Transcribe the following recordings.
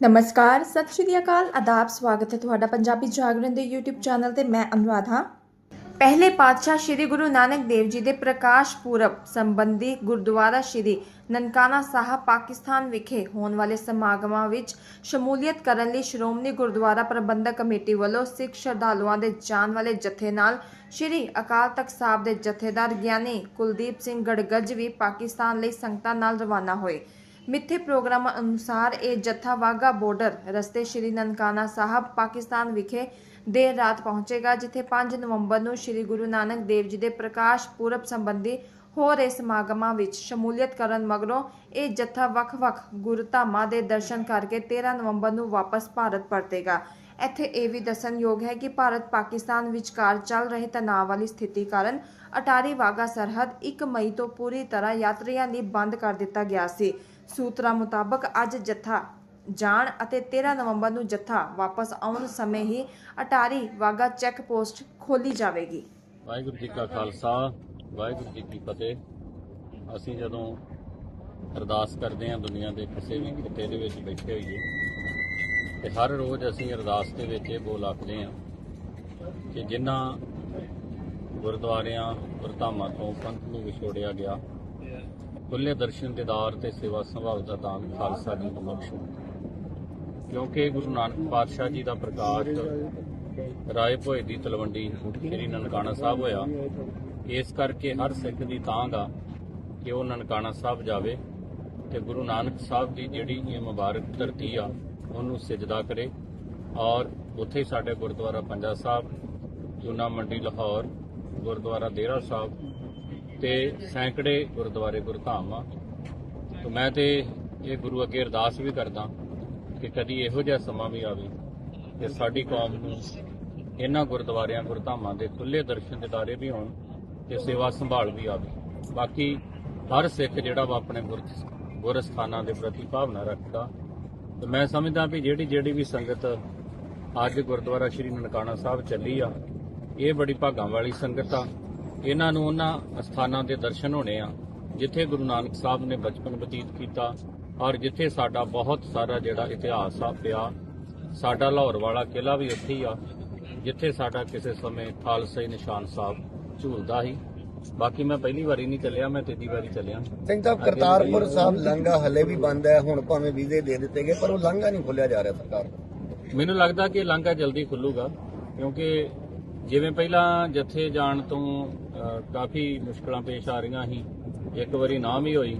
ਨਮਸਕਾਰ, ਸਤਿ ਸ਼੍ਰੀ ਅਕਾਲ, ਆਦਾਬ, ਸਵਾਗਤ ਹੈ ਤੁਹਾਡਾ ਪੰਜਾਬੀ ਜਾਗਰਣ ਦੇ YouTube ਚੈਨਲ ਤੇ ਮੈਂ ਅਨੁਰਾਧ। ਹਾਂ ਪਹਿਲੇ ਪਾਤਸ਼ਾਹ ਸ੍ਰੀ ਗੁਰੂ ਨਾਨਕ ਦੇਵ ਜੀ ਦੇ ਪ੍ਰਕਾਸ਼ ਪੁਰਬ ਸੰਬੰਧੀ ਗੁਰਦੁਆਰਾ ਸ੍ਰੀ ਨਨਕਾਣਾ ਸਾਹਿਬ, ਪਾਕਿਸਤਾਨ ਵਿਖੇ ਹੋਣ ਵਾਲੇ ਸਮਾਗਮਾਂ ਵਿੱਚ ਸ਼ਮੂਲੀਅਤ ਕਰਨ ਲਈ ਸ਼੍ਰੋਮਣੀ ਗੁਰਦੁਆਰਾ ਪ੍ਰਬੰਧਕ ਕਮੇਟੀ ਵੱਲੋਂ ਸਿੱਖ ਸ਼ਰਧਾਲੂਆਂ ਦੇ ਜਾਣ ਵਾਲੇ ਜਥੇ ਨਾਲ ਸ੍ਰੀ ਅਕਾਲ ਤਖਤ ਸਾਹਿਬ ਦੇ ਜਥੇਦਾਰ ਗਿਆਨੀ ਕੁਲਦੀਪ ਸਿੰਘ ਗੜਗੱਜ ਵੀ ਪਾਕਿਸਤਾਨ ਲਈ ਸੰਗਤਾਂ ਨਾਲ ਰਵਾਨਾ ਹੋਏ। ਮਿੱਥੇ ਪ੍ਰੋਗਰਾਮ ਅਨੁਸਾਰ ਇਹ ਜੱਥਾ ਵਾਗਾ ਬਾਰਡਰ ਰਸਤੇ ਸ਼੍ਰੀ ਨਨਕਾਣਾ ਸਾਹਿਬ, ਪਾਕਿਸਤਾਨ ਵਿਖੇ ਦੇਰ ਰਾਤ ਪਹੁੰਚੇਗਾ, ਜਿੱਥੇ 5 ਨਵੰਬਰ ਨੂੰ ਸ਼੍ਰੀ ਗੁਰੂ ਨਾਨਕ ਦੇਵ ਜੀ ਦੇ ਪ੍ਰਕਾਸ਼ ਪੁਰਬ ਸੰਬੰਧੀ ਹੋ ਰਹੇ ਸਮਾਗਮਾਂ ਵਿੱਚ ਸ਼ਮੂਲੀਅਤ ਕਰਨ ਮਗਰੋਂ ਇਹ ਜੱਥਾ ਵੱਖ-ਵੱਖ ਗੁਰਧਾਮਾਂ ਦੇ ਦਰਸ਼ਨ ਕਰਕੇ 13 ਨਵੰਬਰ ਨੂੰ ਵਾਪਸ ਭਾਰਤ ਪਰਤੇਗਾ। ਇੱਥੇ ਇਹ ਵੀ ਦੱਸਣਯੋਗ ਹੈ ਕਿ ਭਾਰਤ ਪਾਕਿਸਤਾਨ ਵਿਚਕਾਰ ਚੱਲ ਰਹੇ ਤਣਾਅ ਵਾਲੀ ਸਥਿਤੀ ਕਾਰਨ ਅਟਾਰੀ ਵਾਗਾ ਸਰਹੱਦ 1 ਮਈ ਤੋਂ ਪੂਰੀ ਤਰ੍ਹਾਂ ਯਾਤਰੀਆਂ ਲਈ ਬੰਦ ਕਰ ਦਿੱਤਾ ਗਿਆ ਸੀ। ਸੂਤਰਾਂ ਮੁਤਾਬਕ ਅੱਜ ਜੱਥਾ ਜਾਣ ਅਤੇ 13 ਨਵੰਬਰ ਨੂੰ ਜਥਾ ਵਾਪਸ ਆਉਣ ਸਮੇਂ ਹੀ ਅਟਾਰੀ ਵਾਗਾ ਚੈੱਕ ਪੋਸਟ ਖੋਲੀ ਜਾਵੇਗੀ। ਵਾਹਿਗੁਰੂ ਜੀ ਕਾ ਖਾਲਸਾ, ਵਾਹਿਗੁਰੂ ਜੀ ਕੀ ਫਤਿਹ। ਅਸੀਂ ਜਦੋਂ ਅਰਦਾਸ ਕਰਦੇ ਹਾਂ ਦੁਨੀਆ ਦੇ ਕਿਸੇ ਵੀ ਖਿੱਤੇ ਦੇ ਵਿੱਚ ਬੈਠੇ ਹੋਈਏ, ਤੇ ਹਰ ਰੋਜ਼ ਅਸੀਂ ਅਰਦਾਸ ਦੇ ਵਿੱਚ ਇਹ ਬੋਲ ਆਖਦੇ ਹਾਂ ਕਿ ਜਿਨ੍ਹਾਂ ਗੁਰਦੁਆਰਿਆਂ, ਗੁਰਧਾਮਾਂ ਤੋਂ ਪੰਥ ਨੂੰ ਵਿਛੋੜਿਆ ਗਿਆ ਖੁੱਲੇ ਦਰਸ਼ਨ ਦੀਦਾਰ ਤੇ ਸੇਵਾ ਸੰਭਾਲ ਦਾ ਦਾਨ ਖਾਲਸਾ ਜੀ ਨੂੰ ਬਖਸ਼ੋ ਕਿਉਂਕਿ ਗੁਰੂ ਨਾਨਕ ਪਾਤਸ਼ਾਹ ਜੀ ਦਾ ਪ੍ਰਕਾਸ਼ ਰਾਏ ਭੋਏ ਦੀ ਤਲਵੰਡੀ ਸ੍ਰੀ ਨਨਕਾਣਾ ਸਾਹਿਬ ਹੋਇਆ, ਇਸ ਕਰਕੇ ਹਰ ਸਿੱਖ ਦੀ ਤਾਂਘ ਆ ਕਿ ਉਹ ਨਨਕਾਣਾ ਸਾਹਿਬ ਜਾਵੇ ਤੇ ਗੁਰੂ ਨਾਨਕ ਸਾਹਿਬ ਦੀ ਜਿਹੜੀ ਇਹ ਮੁਬਾਰਕ ਧਰਤੀ ਆ, ਉਹਨੂੰ ਸਜਦਾ ਕਰੇ। ਔਰ ਉੱਥੇ ਸਾਡੇ ਗੁਰਦੁਆਰਾ ਪੰਜਾ ਸਾਹਿਬ, ਜੂਨਾ ਮੰਡੀ, ਲਾਹੌਰ, ਗੁਰਦੁਆਰਾ ਦੇਰਾ ਸਾਹਿਬ ਤੇ ਸੈਂਕੜੇ ਗੁਰਦੁਆਰੇ ਗੁਰਧਾਮ ਆ। ਤੇ ਮੈਂ ਤੇ ਇਹ ਗੁਰੂ ਅੱਗੇ ਅਰਦਾਸ ਵੀ ਕਰਦਾ ਕਿ ਕਦੀ ਇਹੋ ਜਿਹਾ ਸਮਾਂ ਵੀ ਆਵੇ ਕਿ ਸਾਡੀ ਕੌਮ ਨੂੰ ਇਹਨਾਂ ਗੁਰਦੁਆਰਿਆਂ, ਗੁਰਧਾਮਾਂ ਦੇ ਖੁੱਲੇ ਦਰਸ਼ਨ ਦਿਦਾਰੇ ਵੀ ਹੋਣ ਤੇ ਸੇਵਾ ਸੰਭਾਲ ਵੀ ਆਵੇ। ਬਾਕੀ ਹਰ ਸਿੱਖ ਜਿਹੜਾ ਵਾ ਆਪਣੇ ਗੁਰ ਗੁਰ ਦੇ ਪ੍ਰਤੀ ਭਾਵਨਾ ਰੱਖਦਾ। ਤੇ ਮੈਂ ਸਮਝਦਾ ਵੀ ਜਿਹੜੀ ਜਿਹੜੀ ਵੀ ਸੰਗਤ ਅੱਜ ਗੁਰਦੁਆਰਾ ਸ਼੍ਰੀ ਨਨਕਾਣਾ ਸਾਹਿਬ ਚੱਲੀ ਆ, ਇਹ ਬੜੀ ਭਾਗਾਂ ਵਾਲੀ ਸੰਗਤ ਆ। ਇਹਨਾਂ ਨੂੰ ਉਹਨਾਂ ਸਥਾਨਾਂ ਦੇ ਦਰਸ਼ਨ ਹੋਣੇ ਆ ਜਿੱਥੇ ਗੁਰੂ ਨਾਨਕ ਸਾਹਿਬ ਨੇ ਬਚਪਨ ਬਤੀਤ ਕੀਤਾ ਔਰ ਜਿੱਥੇ ਸਾਡਾ ਬਹੁਤ ਸਾਰਾ ਜਿਹੜਾ ਇਤਿਹਾਸ ਆ ਪਿਆ ਸਾਡਾ ਲਾਹੌਰ ਵਾਲਾ ਕਿਲਾ ਵੀ ਉੱਥੇ ਹੀ ਆ ਜਿੱਥੇ ਸਾਡਾ ਕਿਸੇ ਸਮੇਂ ਖਾਲਸਾਈ ਨਿਸ਼ਾਨ ਸਾਹਿਬ ਝੂਲਦਾ ਸੀ। ਬਾਕੀ ਮੈਂ ਪਹਿਲੀ ਵਾਰੀ ਨਹੀਂ ਚੱਲਿਆ ਮੈਂ ਤੀਜੀ ਵਾਰੀ ਚੱਲਿਆ। ਸਿੰਘ ਸਾਹਿਬ ਕਰਤਾਰਪੁਰ ਸਾਹਿਬ ਲਾਂਘਾ ਹਲੇ ਵੀ ਬੰਦ ਹੈ ਹੁਣ ਭਾਵੇਂ ਵੀਜ਼ੇ ਦੇ ਦਿੱਤੇ ਗਏ ਪਰ ਉਹ ਲਾਂਘਾ ਨਹੀਂ ਖੋਲਿਆ ਜਾ ਰਿਹਾ ਸਰਕਾਰ। ਮੈਨੂੰ ਲੱਗਦਾ ਕਿ ਲਾਂਘਾ ਜਲਦੀ ਖੁੱਲੂਗਾ ਕਿਉਂਕਿ ਜਿਵੇਂ ਪਹਿਲਾਂ ਜੱਥੇ ਜਾਣ ਤੋਂ ਕਾਫੀ ਮੁਸ਼ਕਲਾਂ ਪੇਸ਼ ਆ ਰਹੀਆਂ ਸੀ। ਇੱਕ ਵਾਰੀ ਨਾ ਵੀ ਹੋਈ।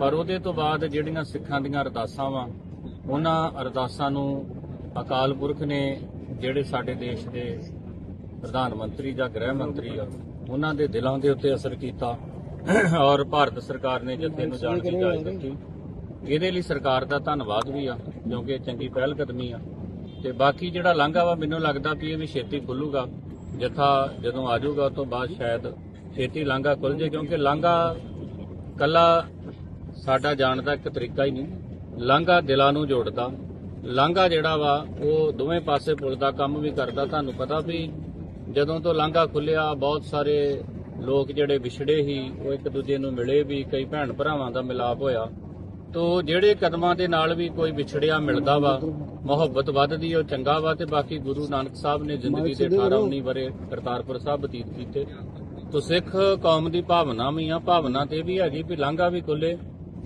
ਪਰ ਉਹਦੇ ਤੋਂ ਬਾਅਦ ਜਿਹੜੀਆਂ ਸਿੱਖਾਂ ਦੀਆਂ ਅਰਦਾਸਾਂ ਵਾ, ਉਹਨਾਂ ਅਰਦਾਸਾਂ ਨੂੰ ਅਕਾਲ ਪੁਰਖ ਨੇ ਜਿਹੜੇ ਸਾਡੇ ਦੇਸ਼ ਦੇ ਪ੍ਰਧਾਨ ਮੰਤਰੀ ਜਾਂ ਗ੍ਰਹਿ ਮੰਤਰੀ ਆ, ਉਹਨਾਂ ਦੇ ਦਿਲਾਂ ਦੇ ਉੱਤੇ ਅਸਰ ਕੀਤਾ ਔਰ ਭਾਰਤ ਸਰਕਾਰ ਨੇ ਜੱਥੇ ਨੂੰ ਜਾਣ ਦੀ ਇਜਾਜ਼ਤ ਦਿੱਤੀ। ਇਹਦੇ ਲਈ ਸਰਕਾਰ ਦਾ ਧੰਨਵਾਦ ਵੀ ਆ, ਕਿਉਂਕਿ ਇਹ ਚੰਗੀ ਪਹਿਲ ਕਦਮੀ ਆ। ਤੇ ਬਾਕੀ ਜਿਹੜਾ ਲਾਂਘਾ ਵਾ, ਮੈਨੂੰ ਲੱਗਦਾ ਵੀ ਇਹ ਵੀ ਛੇਤੀ ਖੁੱਲੂਗਾ। ਜਥਾ ਜਦੋਂ ਆਜੂਗਾ ਉਸ ਤੋਂ ਬਾਅਦ ਸ਼ਾਇਦ ਛੇਤੀ ਲਾਂਘਾ ਖੁੱਲ ਜੇ ਕਿਉਂਕਿ ਲਾਂਘਾ ਕੱਲਾ ਸਾਡਾ ਜਾਣ ਦਾ ਇੱਕ ਤਰੀਕਾ ਹੀ ਨਹੀਂ। ਲਾਂਘਾ ਦਿਲਾਂ ਨੂੰ ਜੋੜਦਾ। ਲਾਂਘਾ ਜਿਹੜਾ ਵਾ, ਉਹ ਦੋਵੇਂ ਪਾਸੇ ਪੁਲ ਦਾ ਕੰਮ ਵੀ ਕਰਦਾ। ਤੁਹਾਨੂੰ ਪਤਾ ਵੀ ਜਦੋਂ ਤੋਂ ਲਾਂਘਾ ਖੁੱਲਿਆ ਬਹੁਤ ਸਾਰੇ ਲੋਕ ਜਿਹੜੇ ਵਿਛੜੇ ਸੀ, ਉਹ ਇੱਕ ਦੂਜੇ ਨੂੰ ਮਿਲੇ ਵੀ, ਕਈ ਭੈਣ ਭਰਾਵਾਂ ਦਾ ਮਿਲਾਪ ਹੋਇਆ। ਤੋ ਜਿਹੜੇ ਕਦਮਾਂ ਦੇ ਨਾਲ ਵੀ ਕੋਈ ਵਿਛੜਿਆ ਮਿਲਦਾ ਵਾ, ਮੁਹੱਬਤ ਵੱਧਦੀ ਉਹ ਚੰਗਾ ਵਾ, ਤੇ ਬਾਕੀ ਗੁਰੂ ਨਾਨਕ ਸਾਹਿਬ ਨੇ ਜ਼ਿੰਦਗੀ ਦੇ 18 19 ਬਰੇ ਕਰਤਾਰਪੁਰ ਸਾਹਿਬ ਬਤੀਤ ਕੀਤੇ। ਤੋ ਸਿੱਖ ਕੌਮ ਦੀ ਭਾਵਨਾ ਵੀ ਆ, ਭਾਵਨਾ ਤੇ ਵੀ ਹੈਗੀ ਵੀ ਲਾਂਘਾ ਵੀ ਖੁੱਲੇ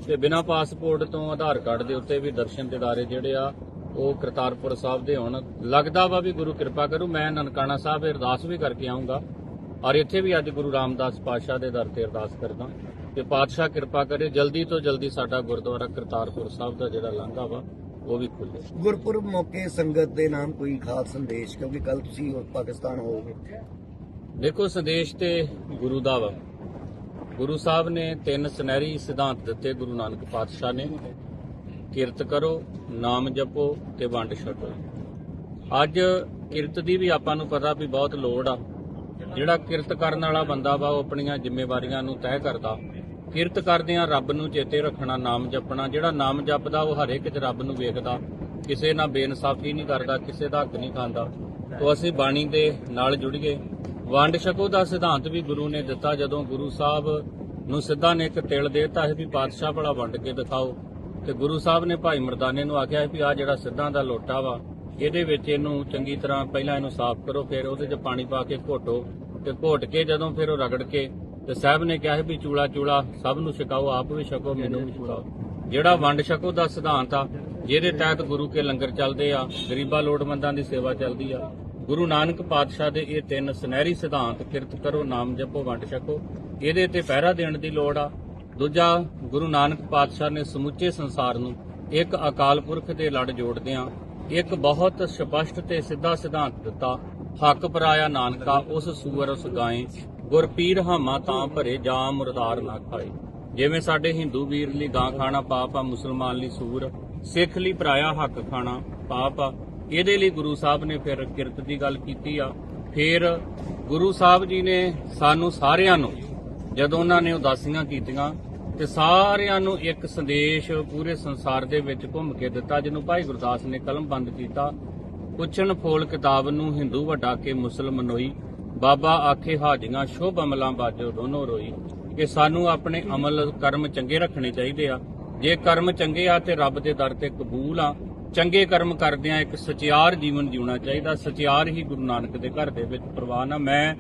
ਤੇ ਬਿਨਾਂ ਪਾਸਪੋਰਟ ਤੋਂ ਆਧਾਰ ਕਾਰਡ ਦੇ ਉੱਤੇ ਵੀ ਦਰਸ਼ਨ ਦਿਦਾਰੇ ਜਿਹੜੇ ਆ, ਉਹ ਕਰਤਾਰਪੁਰ ਸਾਹਿਬ ਦੇ ਹੋਣ ਲੱਗਦਾ ਵਾ ਵੀ ਗੁਰੂ ਕਿਰਪਾ ਕਰੂ, ਮੈਂ ਨਨਕਾਣਾ ਸਾਹਿਬ ਅਰਦਾਸ ਵੀ ਕਰਕੇ ਆਉਂਗਾ ਔਰ ਇੱਥੇ ਵੀ ਅੱਜ ਗੁਰੂ ਰਾਮਦਾਸ ਪਾਤਸ਼ਾਹ ਦੇ ਦਰ ਤੇ ਅਰਦਾਸ ਕਰਦਾ ਕਿ ਪਾਤਸ਼ਾਹ ਕਿਰਪਾ ਕਰੇ ਜਲਦੀ ਤੋਂ ਜਲਦੀ ਸਾਡਾ ਗੁਰਦੁਆਰਾ ਕਰਤਾਰਪੁਰ ਸਾਹਿਬ ਦਾ ਜਿਹੜਾ ਲਾਂਘਾ ਵਾ ਉਹ ਵੀ ਖੁੱਲੇ ਗੁਰਪੁਰਬ ਮੌਕੇ ਸੰਗਤ ਦੇ ਨਾਮ ਕੋਈ ਖਾਸ ਸੰਦੇਸ਼ ਕਿਉਂਕਿ ਕੱਲ ਤੁਸੀਂ ਪਾਕਿਸਤਾਨ ਹੋਵੋਗੇ। ਦੇਖੋ ਸੰਦੇਸ਼ ਤੇ ਗੁਰੂ ਦਾ ਵਾ। ਗੁਰੂ ਸਾਹਿਬ ਨੇ ਤਿੰਨ ਸੁਨਹਿਰੀ ਸਿਧਾਂਤ ਦਿੱਤੇ ਗੁਰੂ ਨਾਨਕ ਪਾਤਸ਼ਾਹ ਨੇ। ਕਿਰਤ ਕਰੋ ਨਾਮ ਜਪੋ ਤੇ ਵੰਡ ਛਕੋ। ਅੱਜ ਕਿਰਤ ਦੀ ਵੀ ਆਪਾਂ ਨੂੰ ਪਤਾ ਵੀ ਬਹੁਤ ਲੋੜ ਆ। ਜਿਹੜਾ ਕਿਰਤ ਕਰਨ ਵਾਲਾ ਬੰਦਾ ਵਾ, ਉਹ ਆਪਣੀਆਂ ਜ਼ਿੰਮੇਵਾਰੀਆਂ ਨੂੰ ਤੈਅ ਕਰਦਾ। ਕਿਰਤ ਕਰਦਿਆਂ ਰੱਬ ਨੂੰ ਚੇਤੇ ਰੱਖਣਾ, ਨਾਮ ਜਪਣਾ, ਜਿਹੜਾ ਨਾਮ ਜਪਦਾ, ਉਹ ਹਰ ਇੱਕ 'ਚ ਰੱਬ ਨੂੰ ਵੇਖਦਾ। ਕਿਸੇ ਨਾਲ ਬੇਇਨਸਾਫੀ ਨਹੀਂ ਕਰਦਾ, ਕਿਸੇ ਦਾ ਹੱਕ ਨਹੀਂ ਖਾਂਦਾ। ਤੋਂ ਅਸੀਂ ਬਾਣੀ ਦੇ ਨਾਲ ਜੁੜੀਏ ਵੰਡ ਛਕੋ ਦਾ ਸਿਧਾਂਤ ਵੀ ਗੁਰੂ ਨੇ ਦਿੱਤਾ। ਜਦੋਂ ਗੁਰੂ ਸਾਹਿਬ ਨੂੰ ਸਿੱਧਾ ਨੇ ਇੱਕ ਤਿਲ ਦੇਤਾ ਸੀ ਵੀ ਪਾਤਸ਼ਾਹ ਭਲਾ ਵੰਡ ਕੇ ਦਿਖਾਓ। ਤੇ ਗੁਰੂ ਸਾਹਿਬ ਨੇ ਭਾਈ ਮਰਦਾਨੇ ਨੂੰ ਆਖਿਆ ਵੀ ਆ ਜਿਹੜਾ ਸਿੱਧਾਂ ਦਾ ਲੋਟਾ ਵਾ ਇਹਦੇ ਵਿੱਚ ਇਹਨੂੰ ਚੰਗੀ ਤਰ੍ਹਾਂ ਪਹਿਲਾਂ ਇਹਨੂੰ ਸਾਫ਼ ਕਰੋ, ਫਿਰ ਉਹਦੇ 'ਚ ਪਾਣੀ ਪਾ ਕੇ ਘੋਟੋ ਤੇ ਘੋਟ ਕੇ ਜਦੋਂ ਫਿਰ ਉਹ ਰਗੜ ਕੇ ਤੇ ਸਾਹਿਬ ਨੇ ਕਿਹਾ ਵੀ ਚੂਲਾ ਚੂਲਾ ਸਭ ਨੂੰ ਛਕਾਓ, ਆਪ ਵੀ ਛਕੋ, ਮੈਨੂੰ ਵੀ ਛਕਾਓ। ਜਿਹੜਾ ਵੰਡ ਛਕੋ ਦਾ ਸਿਧਾਂਤ ਆ, ਜਿਹਦੇ ਤਹਿਤ ਗੁਰੂ ਕੇ ਲੰਗਰ ਚੱਲਦੇ ਆ, ਗਰੀਬਾਂ ਲੋੜਵੰਦਾਂ ਦੀ ਸੇਵਾ ਚੱਲਦੀ ਆ। ਗੁਰੂ ਨਾਨਕ ਪਾਤਸ਼ਾਹ ਦੇ ਇਹ ਤਿੰਨ ਸੁਨਹਿਰੀ ਸਿਧਾਂਤ ਕਿਰਤ ਕਰੋ, ਨਾਮ ਜਪੋ, ਵੰਡ ਛਕੋ। ਇਹਦੇ ਤੇ ਪਹਿਰਾ ਦੇਣ ਦੀ ਲੋੜ ਆ। ਦੂਜਾ, ਗੁਰੂ ਨਾਨਕ ਪਾਤਸ਼ਾਹ ਨੇ ਸਮੁੱਚੇ ਸੰਸਾਰ ਨੂੰ ਇੱਕ ਅਕਾਲ ਪੁਰਖ ਦੇ ਲੜ ਜੋੜਦਿਆਂ ਇੱਕ ਬਹੁਤ ਸਪਸ਼ਟ ਤੇ ਸਿੱਧਾ ਸਿਧਾਂਤ ਦਿੱਤਾ, ਹੱਕ ਪਰਾਇਆ ਨਾਨਕਾ ਉਸ ਸੂਰ ਉਸ ਗਾਏ ਗੁਰ ਪੀਰ ਹਾਮਾ ਤਾਂ ਭਰੇ ਜਾ ਮੁਰਦਾਰ ਨਾ ਖਾਏ। ਜਿਵੇਂ ਸਾਡੇ ਹਿੰਦੂ ਵੀਰ ਲਈ ਗਾਂ ਖਾਣਾ ਪਾਪ ਆ, ਮੁਸਲਮਾਨ ਲਈ ਸੂਰ, ਸਿੱਖ ਲਈ ਪਰਾਇਆ ਹੱਕ ਖਾਣਾ ਪਾਪ ਆ, ਇਹਦੇ ਲਈ ਗੁਰੂ ਸਾਹਿਬ ਨੇ ਫਿਰ ਕਿਰਤ ਦੀ ਗੱਲ ਕੀਤੀ ਆ। ਫਿਰ ਗੁਰੂ ਸਾਹਿਬ ਜੀ ਨੇ ਸਾਨੂੰ ਸਾਰਿਆਂ ਨੂੰ, ਜਦੋਂ ਉਹਨਾਂ ਨੇ ਉਦਾਸੀਆਂ ਕੀਤੀਆਂ ਤੇ ਸਾਰਿਆਂ ਨੂੰ ਇੱਕ ਸੰਦੇਸ਼ ਪੂਰੇ ਸੰਸਾਰ ਦੇ ਵਿੱਚ ਘੁੰਮ ਕੇ ਦਿੱਤਾ, ਜਿਹਨੂੰ ਭਾਈ ਗੁਰਦਾਸ ਨੇ ਕਲਮਬੰਦ ਕੀਤਾ। ਪੁੱਛਣ ਫੋਲ ਕਿਤਾਬ ਨੂੰ ਹਿੰਦੂ ਵਡਾ ਕੇ ਮੁਸਲਮਾਨ ਹੋਈ ਬਾਬਾ ਆਖੇ ਹਾਜੀਆਂ ਸ਼ੋਭ ਅਮਲਾਂ ਬਾਜੋ ਦੋਨੋਂ ਰੋਈ। ਕਿ ਸਾਨੂੰ ਆਪਣੇ ਅਮਲ ਕਰਮ ਚੰਗੇ ਰੱਖਣੇ ਚਾਹੀਦੇ ਆ। ਜੇ ਕਰਮ ਚੰਗੇ ਆ ਤੇ ਰੱਬ ਦੇ ਦਰ ਤੇ ਕਬੂਲ ਆ। ਚੰਗੇ ਕਰਮ ਕਰਦਿਆਂ ਇੱਕ ਸਚਿਆਰ ਜੀਵਨ ਜਿਉਣਾ ਚਾਹੀਦਾ। ਸਚਿਆਰ ਹੀ ਗੁਰੂ ਨਾਨਕ ਦੇ ਘਰ ਦੇ ਵਿੱਚ ਪ੍ਰਵਾਨ ਆ। ਮੈਂ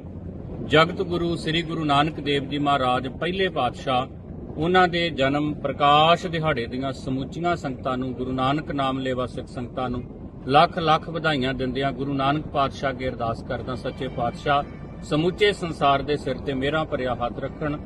ਜਗਤ ਗੁਰੂ ਸ੍ਰੀ ਗੁਰੂ ਨਾਨਕ ਦੇਵ ਜੀ ਮਹਾਰਾਜ, ਪਹਿਲੇ ਪਾਤਸ਼ਾਹ ਉਹਨਾਂ ਦੇ ਜਨਮ ਪ੍ਰਕਾਸ਼ ਦਿਹਾੜੇ ਦੀਆਂ ਸਮੁੱਚੀਆਂ ਸੰਗਤਾਂ ਨੂੰ ਗੁਰੂ ਨਾਨਕ ਨਾਮ ਲੇਵਾ ਸਿੱਖ ਸੰਗਤਾਂ ਨੂੰ ਲੱਖ ਲੱਖ ਵਧਾਈਆਂ ਦਿੰਦਿਆਂ ਗੁਰੂ ਨਾਨਕ ਪਾਤਸ਼ਾਹ ਅੱਗੇ ਅਰਦਾਸ ਕਰਦਾ, ਸੱਚੇ ਪਾਤਸ਼ਾਹ, ਸਮੁੱਚੇ ਸੰਸਾਰ ਦੇ ਸਿਰ ਤੇ ਮੇਰਾ ਭਰਿਆ ਹੱਥ ਰੱਖਣ,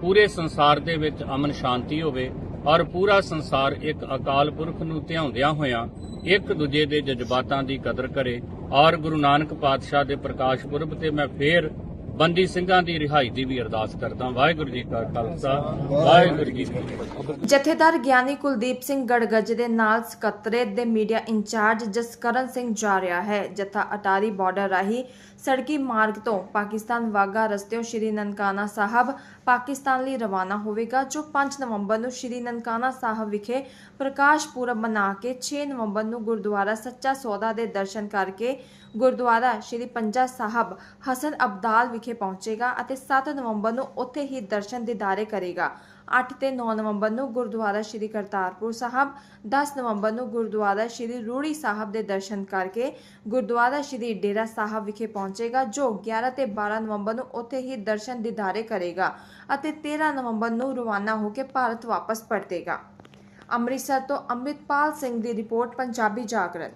ਪੂਰੇ ਸੰਸਾਰ ਦੇ ਵਿੱਚ ਅਮਨ ਸ਼ਾਂਤੀ ਹੋਵੇ ਔਰ ਪੂਰਾ ਸੰਸਾਰ ਇੱਕ ਅਕਾਲ ਪੁਰਖ ਨੂੰ ਧਿਆਉਂਦਿਆਂ ਹੋਇਆਂ ਇੱਕ ਦੂਜੇ ਦੇ ਜਜ਼ਬਾਤਾਂ ਦੀ ਕਦਰ ਕਰੇ ਔਰ ਗੁਰੂ ਨਾਨਕ ਪਾਤਸ਼ਾਹ ਦੇ ਪ੍ਰਕਾਸ਼ ਪੁਰਬ ਤੇ ਮੈਂ ਫੇਰ ਬੰਦੀ ਸਿੰਘਾਂ ਦੀ ਰਿਹਾਈ ਦੀ ਵੀ ਅਰਦਾਸ ਕਰਦਾ। ਵਾਹਿਗੁਰੂ ਜੀ ਕਾ ਖਾਲਸਾ, ਵਾਹਿਗੁਰੂ ਜੀ ਕੀ ਫਤਿਹ। ਜਥੇਦਾਰ ਗਿਆਨੀ ਕੁਲਦੀਪ ਸਿੰਘ ਗੜਗੱਜ ਦੇ ਨਾਲ ਸਕੱਤਰੇਤ ਦੇ ਮੀਡੀਆ ਇੰਚਾਰਜ ਜਸਕਰਨ ਸਿੰਘ ਜਾ ਰਿਹਾ ਹੈ, ਜਥਾ ਅਟਾਰੀ ਬਾਰਡਰ ਰਾਹੀਂ ਸੜਕੀ ਮਾਰਗ ਤੋਂ ਪਾਕਿਸਤਾਨ ਵਾਗਾ ਰਸਤਿਓਂ ਸ਼੍ਰੀ ਨਨਕਾਣਾ ਸਾਹਿਬ ਪਾਕਿਸਤਾਨ ਲਈ ਰਵਾਨਾ ਹੋਵੇਗਾ, ਜੋ 5 ਨਵੰਬਰ ਨੂੰ ਸ਼੍ਰੀ ਨਨਕਾਣਾ ਸਾਹਿਬ ਵਿਖੇ ਪ੍ਰਕਾਸ਼ ਪੁਰਬ ਮਨਾ ਕੇ 6 ਨਵੰਬਰ ਨੂੰ ਗੁਰਦੁਆਰਾ ਸੱਚਾ ਸੌਦਾ ਦੇ ਦਰਸ਼ਨ ਕਰਕੇ ਗੁਰਦੁਆਰਾ ਸ਼੍ਰੀ ਪੰਜਾ ਸਾਹਿਬ ਹਸਨ ਅਬਦਾਲ ਵਿਖੇ ਪਹੁੰਚੇਗਾ ਅਤੇ 7 ਨਵੰਬਰ ਨੂੰ ਉੱਥੇ ਹੀ ਦਰਸ਼ਨ ਦਿਦਾਰੇ ਕਰੇਗਾ। 8 ਤੇ 9 ਨਵੰਬਰ ਨੂੰ ਗੁਰਦੁਆਰਾ ਸ਼੍ਰੀ ਕਰਤਾਰਪੁਰ ਸਾਹਿਬ 10 ਨਵੰਬਰ ਨੂੰ ਗੁਰਦੁਆਰਾ ਸ਼੍ਰੀ ਰੂੜੀ ਸਾਹਿਬ ਦੇ ਦਰਸ਼ਨ ਕਰਕੇ ਗੁਰਦੁਆਰਾ ਸ਼੍ਰੀ ਡੇਰਾ ਸਾਹਿਬ ਵਿਖੇ ਪਹੁੰਚੇਗਾ, ਜੋ 11 ਤੇ 12 ਨਵੰਬਰ ਨੂੰ ਉੱਥੇ ਹੀ ਦਰਸ਼ਨ ਦਿਦਾਰੇ ਕਰੇਗਾ ਅਤੇ 13 ਨਵੰਬਰ ਨੂੰ ਰਵਾਨਾ ਹੋ ਕੇ ਭਾਰਤ ਵਾਪਸ ਪਰਤੇਗਾ। ਅੰਮ੍ਰਿਤਸਰ ਤੋਂ ਅੰਮ੍ਰਿਤਪਾਲ ਸਿੰਘ ਦੀ ਰਿਪੋਰਟ, ਪੰਜਾਬੀ ਜਾਗਰਣ।